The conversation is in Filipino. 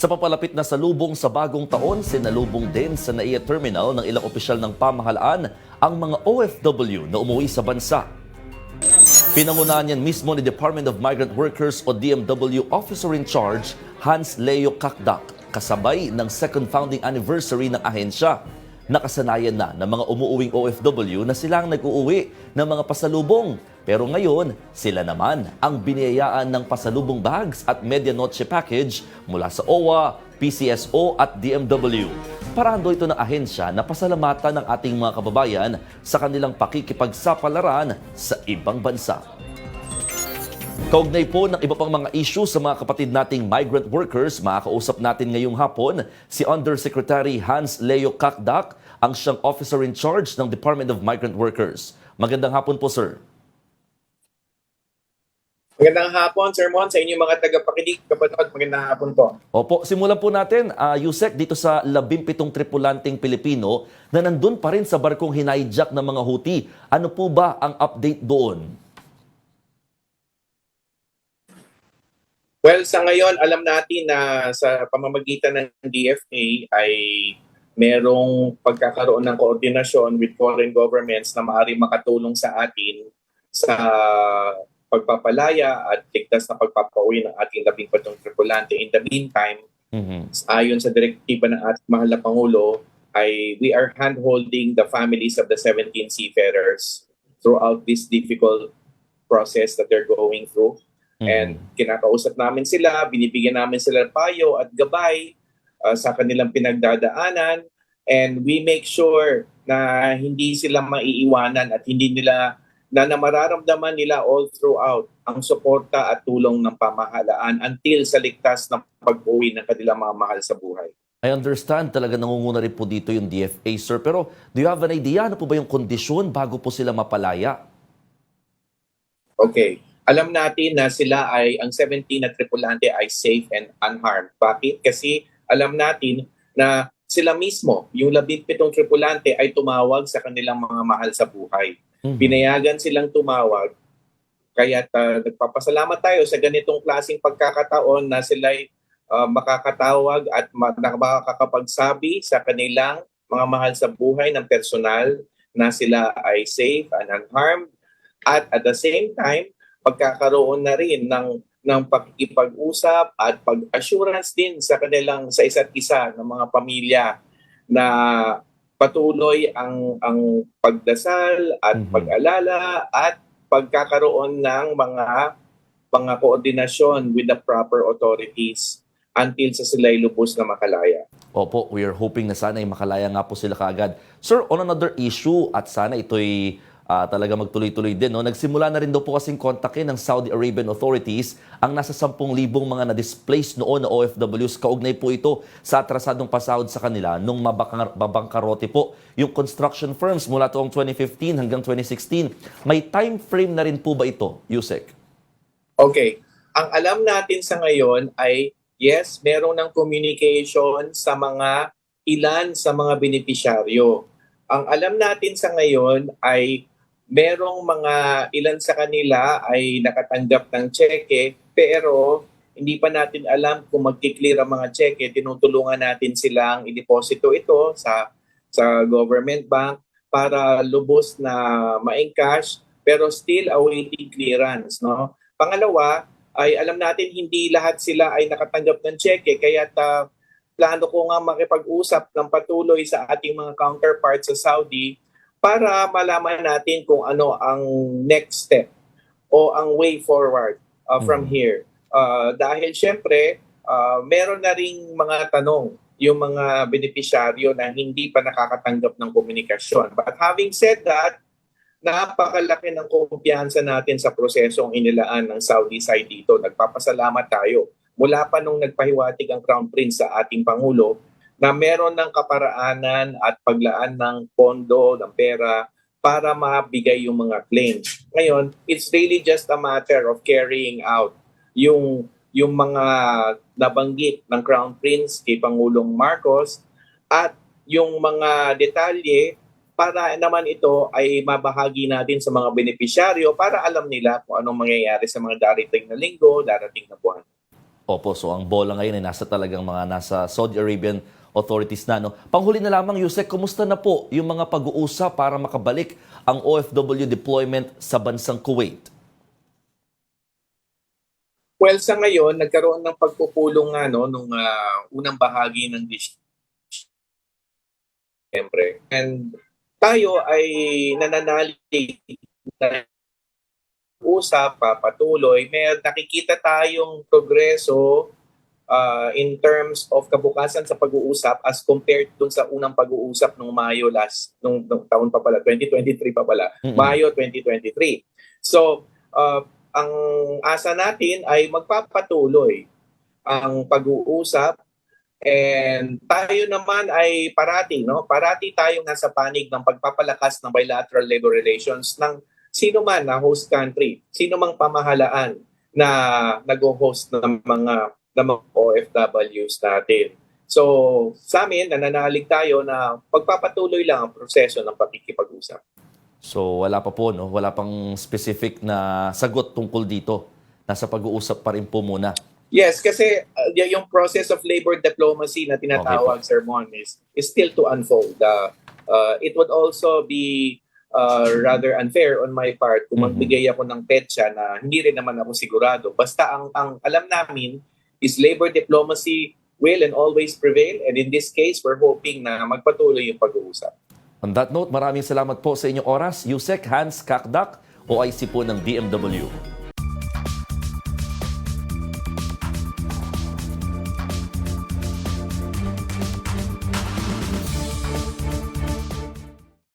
Sa papalapit na salubong sa bagong taon, sinalubong din sa NAIA Terminal ng ilang opisyal ng pamahalaan ang mga OFW na umuwi sa bansa. Pinangunahan yan mismo ni Department of Migrant Workers o DMW Officer in Charge Hans Leo Kakdak kasabay ng second founding anniversary ng ahensya. Nakasanayan na ng mga umuuwing OFW na silang nag-uuwi ng mga pasalubong. Pero ngayon, sila naman ang biniyayaan ng pasalubong bags at media noche package mula sa OWA, PCSO at DMW. Parando ito ng ahensya na pasalamatan ng ating mga kababayan sa kanilang pakikipagsapalaran sa ibang bansa. Kaugnay po ng iba pang mga issue sa mga kapatid nating migrant workers, makakausap natin ngayong hapon si Undersecretary Hans Leo Kakdak, ang siyang officer in charge ng Department of Migrant Workers. Magandang hapon po, sir. Magandang hapon, Sir Mon, sa inyong mga tagapakinig, kapatid. Magandang hapon po. Opo, simulan po natin, uh, Yusek, dito sa 17 tripulanting Pilipino na nandun pa rin sa barkong hinijack ng mga Houthi. Ano po ba ang update doon? Well, sa ngayon, alam natin na sa pamamagitan ng DFA ay merong pagkakaroon ng koordinasyon with foreign governments na maaari makatulong sa atin sa pagpapalaya at ligtas na pagpapauwi ng ating labing patong tripulante. In the meantime, Mhm. ayon sa direktiba ng ating mahal na Pangulo, ay we are handholding the families of the 17 seafarers throughout this difficult process that they're going through. Mhm. And kinakausap namin sila, binibigyan namin sila payo at gabay uh, sa kanilang pinagdadaanan and we make sure na hindi sila maiiwanan at hindi nila na, na mararamdaman nila all throughout ang suporta at tulong ng pamahalaan until sa ligtas na pag-uwi ng kanilang mga mahal sa buhay. I understand talaga nangunguna rin po dito yung DFA, sir. Pero do you have an idea ano po ba yung kondisyon bago po sila mapalaya? Okay. Alam natin na sila ay, ang 17 na tripulante ay safe and unharmed. Bakit? Kasi alam natin na sila mismo, yung 17 tripulante ay tumawag sa kanilang mga mahal sa buhay. Mhm. Pinayagan silang tumawag. Kaya nagpapasalamat tayo sa ganitong klaseng pagkakataon na sila ay uh, makakatawag at makakapagsabi sa kanilang mga mahal sa buhay ng personal na sila ay safe and unharmed at at the same time pagkakaroon na rin ng ng pakikipag-usap at pag-assurance din sa kanilang sa isa't isa ng mga pamilya na patuloy ang ang pagdasal at Mhm. pag-alala at pagkakaroon ng mga mga koordinasyon with the proper authorities until sa sila'y lubos na makalaya. Opo, we are hoping na sana ay makalaya nga po sila kaagad. Sir, on another issue at sana ito'y ah, talaga magtuloy-tuloy din. No? Nagsimula na rin daw po kasing kontakin ng Saudi Arabian authorities ang nasa 10,000 mga na-displaced noon na OFWs. Kaugnay po ito sa atrasadong pasahod sa kanila nung mabangkarote po yung construction firms mula taong 2015 hanggang 2016. May time frame na rin po ba ito, Yusek? Okay. Ang alam natin sa ngayon ay yes, meron ng communication sa mga ilan sa mga benepisyaryo. Ang alam natin sa ngayon ay merong mga ilan sa kanila ay nakatanggap ng cheque pero hindi pa natin alam kung magkiklear ang mga cheque. Tinutulungan natin silang i-deposito ito sa sa government bank para lubos na ma-encash pero still awaiting clearance, no? Pangalawa, ay alam natin hindi lahat sila ay nakatanggap ng cheque kaya ta, plano ko nga makipag-usap ng patuloy sa ating mga counterparts sa Saudi para malaman natin kung ano ang next step o ang way forward uh, from Mhm. here. Uh, dahil syempre, uh, meron na ring mga tanong yung mga benepisyaryo na hindi pa nakakatanggap ng komunikasyon. But having said that, napakalaki ng kumpiyansa natin sa prosesong inilaan ng Saudi side dito. Nagpapasalamat tayo. Mula pa nung nagpahiwatig ang Crown Prince sa ating Pangulo na meron ng kaparaanan at paglaan ng pondo, ng pera para mabigay yung mga claims. Ngayon, it's really just a matter of carrying out yung yung mga nabanggit ng Crown Prince kay Pangulong Marcos at yung mga detalye para naman ito ay mabahagi natin sa mga benepisyaryo para alam nila kung anong mangyayari sa mga darating na linggo, darating na buwan. Opo, so ang bola ngayon ay nasa talagang mga nasa Saudi Arabian authorities na. No? Panghuli na lamang, Yusek, kumusta na po yung mga pag-uusap para makabalik ang OFW deployment sa bansang Kuwait? Well, sa ngayon, nagkaroon ng pagpupulong nga no, nung ah, unang bahagi ng Disyembre. And tayo ay nananalig na usap, papatuloy. May nakikita tayong progreso ah, in terms of kabukasan sa pag-uusap as compared dun sa unang pag-uusap nung Mayo last, nung, nung taon pa pala, 2023 pa pala, Mm-mm. Mayo 2023. So, ah, ang asa natin ay magpapatuloy ang pag-uusap and tayo naman ay parati no parati tayong nasa panig ng pagpapalakas ng bilateral labor relations ng sino man na host country sino mang pamahalaan na nag-host ng mga ng mga OFWs natin so sa amin nananalig tayo na pagpapatuloy lang ang proseso ng pakikipag-usap So wala pa po, no? wala pang specific na sagot tungkol dito. Nasa pag-uusap pa rin po muna. Yes, kasi uh, yung process of labor diplomacy na tinatawag, Sir Mon, is, is still to unfold. Uh, uh, it would also be uh, rather unfair on my part kung Mhm. magbigay ako ng petsa na hindi rin naman ako sigurado. Basta ang, ang alam namin is labor diplomacy will and always prevail. And in this case, we're hoping na magpatuloy yung pag-uusap. On that note, maraming salamat po sa inyong oras. Yusek Hans Kakdak, OIC po ng DMW.